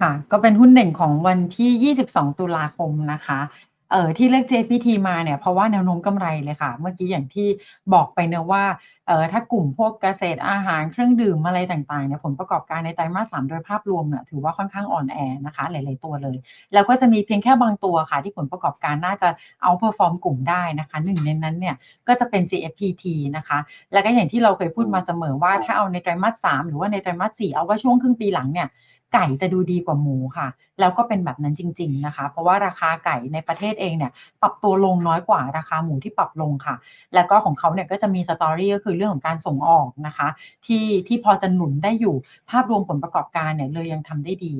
ค่ะ ก็เป็นหุ้นเด่นของวันที่ 22 ตุลาคมนะคะ เอ่อที่เลือก JPT มาเนี่ย เพราะว่าแนวโน้มกำไรเลยค่ะ เมื่อกี้อย่างที่บอกไปเนะว่า เอ่อถ้ากลุ่มพวกเกษตรอาหารเครื่องดื่มอะไรต่างๆเนี่ยผลประกอบการในไตรมาส3โดยภาพรวมเนี่ยถือว่าค่อนข้างอ่อนแอนะคะ หลายๆตัวเลย แล้วก็จะมีเพียงแค่บางตัวค่ะ ที่ผลประกอบการน่าจะ outperform กลุ่มได้นะคะหนึ่งในนั้นเนี่ยก็จะเป็น JFPT นะคะ แล้วก็อย่างที่เราเคยพูดมาเสมอว่าถ้าเอาในไตรมาส3หรือว่าในไตรมาส4เอาว่าช่วงครึ่งปีหลังเนี่ย ไก่จะดูดีกว่าหมูค่ะ แล้วก็เป็นแบบนั้นจริง ๆนะคะ เพราะว่าราคาไก่ในประเทศเองเนี่ยปรับตัวลงน้อยกว่าราคาหมูที่ปรับลงค่ะ แล้วก็ของเขาเนี่ยก็จะมี story ก็คือเรื่องของการส่งออกนะคะ ที่ที่พอจะหนุนได้อยู่ภาพรวมผลประกอบการเนี่ยเลยยังทำได้ดี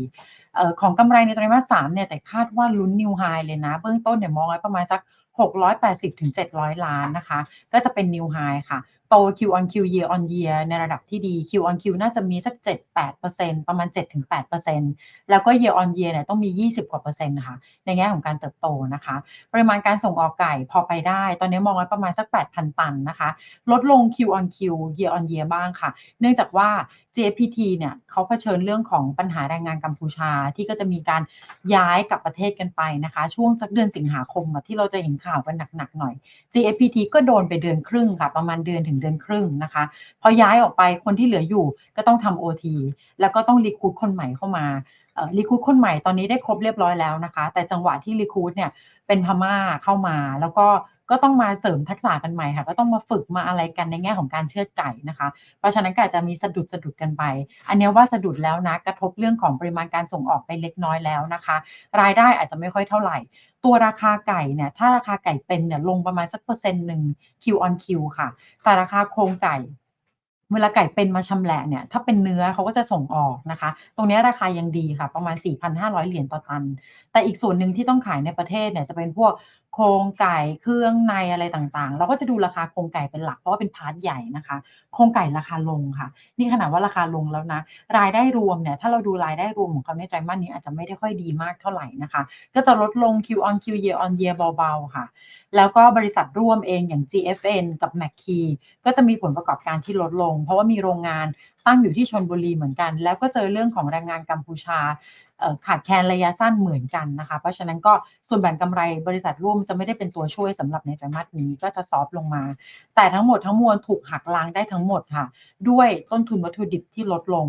ออของกำไรในไตรมาส3เนี่ยแต่คาดว่าลุ้น New High เลยนะ เบื้องต้นเนี่ยมองไว้ประมาณสัก 680-700 ล้านนะคะ ก็จะเป็น New High ค่ะ โต Q on Q Year on Year ในระดับที่ดี Q on Q น่าจะมีสัก 7-8%ประมาณ 7-8%แล้วก็ Year on Year เนี่ยต้องมี 20 กว่าเปอร์เซ็นต์นะคะในแง่ของการเติบโตนะคะ ปริมาณการส่งออกไก่พอไปได้ ตอนนี้มองไว้ประมาณสัก 8,000 ตันนะคะ ลดลง Q on Q Year on Year บ้างค่ะ เนื่องจากว่า JFPT เนี่ยเขาเผชิญเรื่องของปัญหาแรงงานกัมพูชาที่ก็จะมีการย้ายกลับประเทศกันไปนะคะ ช่วงสักเดือนสิงหาคมที่เราจะเห็นข่าวกันหนักๆหน่อย JFPT ก็โดนไปเดือนครึ่งค่ะ ประมาณเดือนถึงเดือนครึ่งนะคะ พอย้ายออกไปคนที่เหลืออยู่ก็ต้องทำโอทีแล้วก็ต้อง recruit คนใหม่เข้ามาเอ่อ recruit คนใหม่ตอนนี้ได้ครบเรียบร้อยแล้วนะคะ แต่จังหวะที่ recruit เนี่ยเป็นพม่าเข้ามาแล้วก็ ก็ต้องมาเสริมทักษะกันใหม่ค่ะ ก็ต้องมาฝึกมาอะไรกันในแง่ของการเชือดไก่นะคะ เพราะฉะนั้นก็อาจจะมีสะดุดๆกันไป อันนี้ว่าสะดุดแล้วนะกระทบเรื่องของปริมาณการส่งออกไปเล็กน้อยแล้วนะคะ รายได้อาจจะไม่ค่อยเท่าไหร่ ตัวราคาไก่เนี่ยถ้าราคาไก่เป็นเนี่ยลงประมาณสักเปอร์เซ็นต์หนึ่ง Q on Q ค่ะ แต่ราคาโครงไก่เวลาไก่เป็นมาชำแหละเนี่ยถ้าเป็นเนื้อเขาก็จะส่งออกนะคะ ตรงนี้ราคายังดีค่ะ ประมาณ 4,500 เหรียญต่อตัน แต่อีกส่วนหนึ่งที่ต้องขายในประเทศเนี่ยจะเป็นพวก โครงไก่เครื่องในอะไรต่างๆ เราก็จะดูราคาโครงไก่เป็นหลักเพราะว่าเป็นพาร์ตใหญ่นะคะ โครงไก่ราคาลงค่ะ นี่ขนาดว่าราคาลงแล้วนะ รายได้รวมเนี่ย ถ้าเราดูรายได้รวมของเขาในไตรมาสนี้อาจจะไม่ได้ค่อยดีมากเท่าไหร่นะคะ ก็จะลดลง Q on Q Year on Year เบาๆค่ะ แล้วก็บริษัทร่วมเองอย่าง GFN กับ McKey ก็จะมีผลประกอบการที่ลดลง เพราะว่ามีโรงงาน ตั้งอยู่ที่ชลบุรีเหมือนกัน แล้วก็เจอเรื่องของแรงงานกัมพูชาขาดแคลนระยะสั้นเหมือนกันนะคะ เพราะฉะนั้นก็ส่วนแบ่งกำไรบริษัทร่วมจะไม่ได้เป็นตัวช่วยสำหรับในไตรมาสนี้ก็จะซอฟต์ลงมา แต่ทั้งหมดทั้งมวลถูกหักล้างได้ทั้งหมดค่ะ ด้วยต้นทุนวัตถุดิบที่ลดลง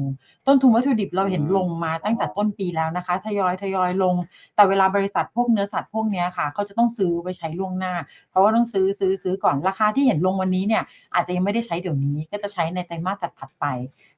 ต้นทุนวัตถุดิบเราเห็นลงมาตั้งแต่ต้นปีแล้วนะคะ ทยอยๆลง แต่เวลาบริษัทพวกเนื้อสัตว์พวกนี้ค่ะเขาจะต้องซื้อไว้ใช้ล่วงหน้า เพราะว่าต้องซื้อซื้อๆก่อนราคาที่เห็นลงวันนี้เนี่ยอาจจะยังไม่ได้ใช้เดี๋ยวนี้ก็จะใช้ในไตรมาสถัดไป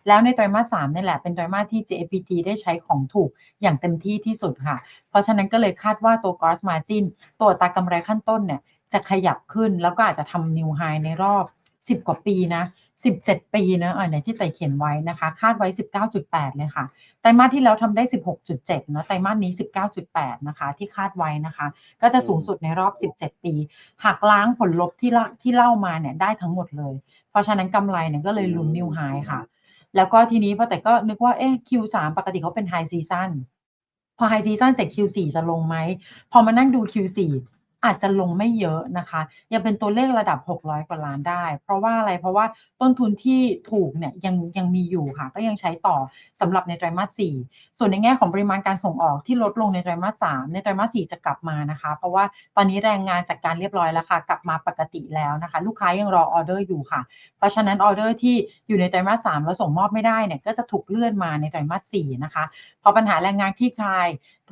แล้วในไตรมาส3เนี่แหละเป็นไตรมาสที่ JPT ได้ใช้ของถูกอย่างเต็มที่ที่สุดค่ะ เพราะฉะนั้นก็เลยคาดว่าตัว Gross Margin ตัวตากำไรขั้นต้นเนี่ยจะขยับขึ้นแล้วก็อาจจะทำ New High ในรอบ 10 กว่าปีนะ 17 ปีนะอ่าเนี่ยที่ไต่เขียนไว้นะคะ คาดไว้ 19.8 เลยค่ะ ไตรมาสที่แล้วทำได้ 16.7 เนาะไตรมาสนี้ 19.8 นะคะ ที่คาดไว้นะคะ ก็จะสูงสุดในรอบ 17 ปี หักล้างผลลบที่ที่เล่ามาเนี่ยได้ทั้งหมดเลย เพราะฉะนั้นกำไรเนี่ยก็เลยลุ้น New High ค่ะ แล้วก็ทีนี้พอแต่ก็นึกว่าเอ๊ะ Q3 ปกติเขาเป็นไฮซีซันพอไฮซีซันเสร็จ Q4 จะลงไหม พอมานั่งดู Q4 อาจจะลงไม่เยอะนะคะ ยังเป็นตัวเลขระดับ 600 กว่าล้านได้ เพราะว่าอะไรเพราะว่าต้นทุนที่ถูกเนี่ยยังยังมีอยู่ค่ะ ก็ยังใช้ต่อสำหรับในไตรมาส 4 ส่วนในแง่ของปริมาณการส่งออกที่ลดลงในไตรมาส 3 ในไตรมาส 4 จะกลับมานะคะ เพราะว่าตอนนี้แรงงานจัดการเรียบร้อยแล้วค่ะ กลับมาปกติแล้วนะคะ ลูกค้ายังรอออเดอร์อยู่ค่ะ เพราะฉะนั้นออเดอร์ที่อยู่ในไตรมาส 3 แล้วส่งมอบไม่ได้เนี่ยก็จะถูกเลื่อนมาในไตรมาส 4 นะคะพอปัญหาแรงงานคลี่คลาย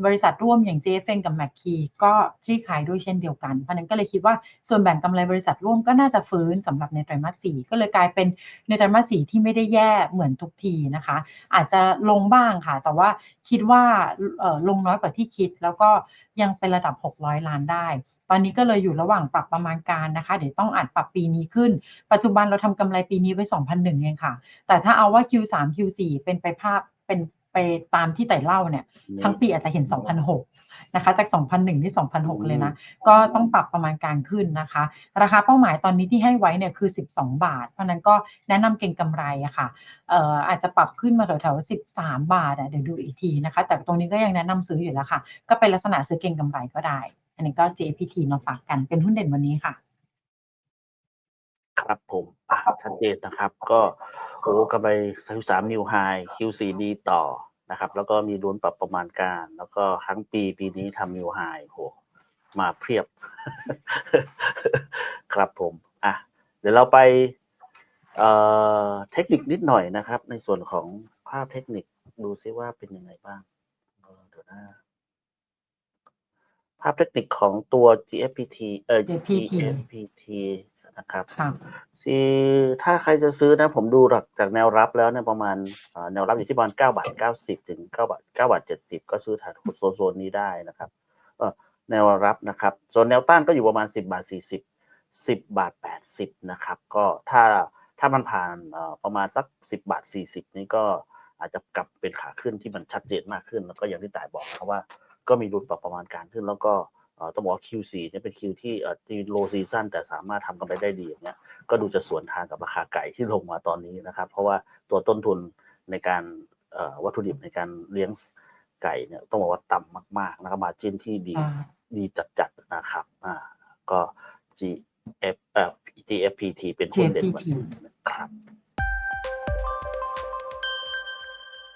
บริษัทร่วมอย่าง JFN กับ McKey ก็คลี่คลายด้วยเช่นเดียวกัน เพราะนั้นก็เลยคิดว่าส่วนแบ่งกำไรบริษัทร่วมก็น่าจะฟื้นสำหรับในไตรมาส 4 ก็เลยกลายเป็นในไตรมาส 4 ที่ไม่ได้แย่เหมือนทุกทีนะคะ อาจจะลงบ้างค่ะ แต่ว่าคิดว่าลงน้อยกว่าที่คิด แล้วก็ยังเป็นระดับ 600 ล้านได้ตอนนี้ก็เลยอยู่ระหว่างปรับประมาณการนะคะ เดี๋ยวต้องอาจปรับปีนี้ขึ้น ปัจจุบันเราทำกำไรปีนี้ไว้2,100เองค่ะ แต่ถ้าเอาว่า Q3 Q4 เป็นไปภาพเป็น ไปตามที่ไต่เล่าเนี่ย ทั้งปีอาจจะเห็น2,600นะคะ จาก2,100ที่2,600เลยนะ ก็ต้องปรับประมาณการขึ้นนะคะ ราคาเป้าหมายตอนนี้ที่ให้ไว้เนี่ยคือ 12 บาท เพราะฉะนั้นก็แนะนำเก็งกำไรอะค่ะเอ่ออาจจะปรับขึ้นมาแถวๆ13 บาทอะเดี๋ยวดูอีกทีนะคะ แต่ตรงนี้ก็ยังแนะนำซื้ออยู่แล้วค่ะ ก็เป็นลักษณะซื้อเก็งกำไรก็ได้ อันนี้ก็ JFPT มาฝากกันเป็นหุ้นเด่นวันนี้ค่ะครับผมอ่าชัดเจนนะครับ ก็โอ้โฮกำไร33 New High Q4 ดีต่อ นะครับ แล้วก็มีลุ้นปรับประมาณการ แล้วก็ทั้งปีปีนี้ทำนิวไฮโหมาเพียบ ครับผม อะ เดี๋ยวเราไปเอ่อเทคนิคนิดหน่อยนะครับ ในส่วนของภาพเทคนิคดูซิว่าเป็นยังไงบ้างเดี๋ยวนะภาพเทคนิคของตัว GFPT เอ่อ GFPT นะครับค่ะที่ถ้าใครจะซื้อนะ ผมดูหลักจากแนวรับแล้วเนี่ยประมาณเอ่อแนวรับอยู่ที่ประมาณเก้าบาทเก้าสิบถึงเก้าบาทเก้าบาทเจ็ดสิบก็ซื้อแถวโซนโซนนี้ได้นะครับเอ่อแนวรับนะครับโซนแนวต้านก็อยู่ประมาณสิบบาทสี่สิบสิบบาทแปดสิบนะครับ ก็ถ้าถ้ามันผ่านเอ่อประมาณสักสิบบาทสี่สิบนี่ก็อาจจะกลับเป็นขาขึ้นที่มันชัดเจนมากขึ้น แล้วก็อย่างที่ต่ายบอกนะครับว่า ก็มีรุนปรับประมาณการขึ้นแล้วก็เอ่อ ต้องบอกว่า Q4 เนี่ยเป็นคิวที่เอ่อที่ low season แต่สามารถทำกำไรได้ดีอย่างเงี้ยก็ดูจะสวนทางกับราคาไก่ที่ลงมาตอนนี้นะครับ เพราะว่าตัวต้นทุนในการเอ่อวัตถุดิบในการเลี้ยงไก่เนี่ยต้องบอกว่าต่ำมากๆนะครับมาจิ้นที่ดีอ่าดีจัดๆนะครับอ่าก็ GF เอ่อ GFPT เป็นหุ้นเด่นเหมือน GFPT